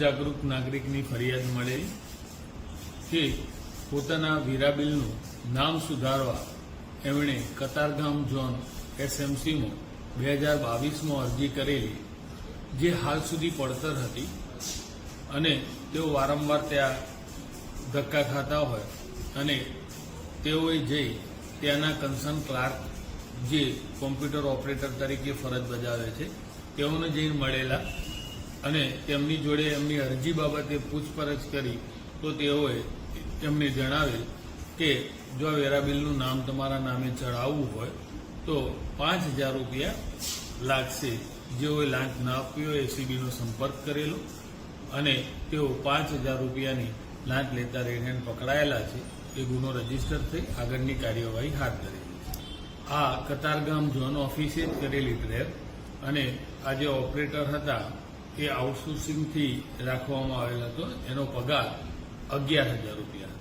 જાગૃત નાગરિકની ફરિયાદ મળેલી કે પોતાના વીરાબિલનું નામ સુધારવા એમણે કતારગામ ઝોન એસએમસીમાં બે હજાર બાવીસમાં અરજી કરેલી, જે હાલ સુધી પડતર હતી અને તેઓ વારંવાર ત્યાં ધક્કા ખાતા હોય અને તેઓએ જઈ ત્યાંના કન્સર્ન ક્લાર્ક, જે કોમ્પ્યુટર ઓપરેટર તરીકે ફરજ બજાવે છે, તેઓને જઈને મળેલા અને તેમની જોડે એમની અરજી બાબતે પૂછપરછ કરી, તો તેઓએ તેમને જણાવેલ કે જો વેરાબિલનું નામ તમારા નામે ચડાવવું હોય, તો પાંચ હજાર રૂપિયા લાગશે. જેઓએ લાંચ ના આપ્યો એસીબીનો સંપર્ક કરેલો અને તેઓ પાંચ હજાર રૂપિયાની લાંચ લેતા રેડ પકડાયેલા છે. એ ગુનો રજિસ્ટર થઈ આગળની કાર્યવાહી હાથ ધરેલી છે. આ કતારગામ ઝોન ઓફિસે જ કરેલી ટ્રેપ અને આ જે ઓપરેટર હતા એ આઉટસોર્સિંગથી રાખવામાં આવેલ હતો. એનો પગાર અગિયાર હજાર રૂપિયા.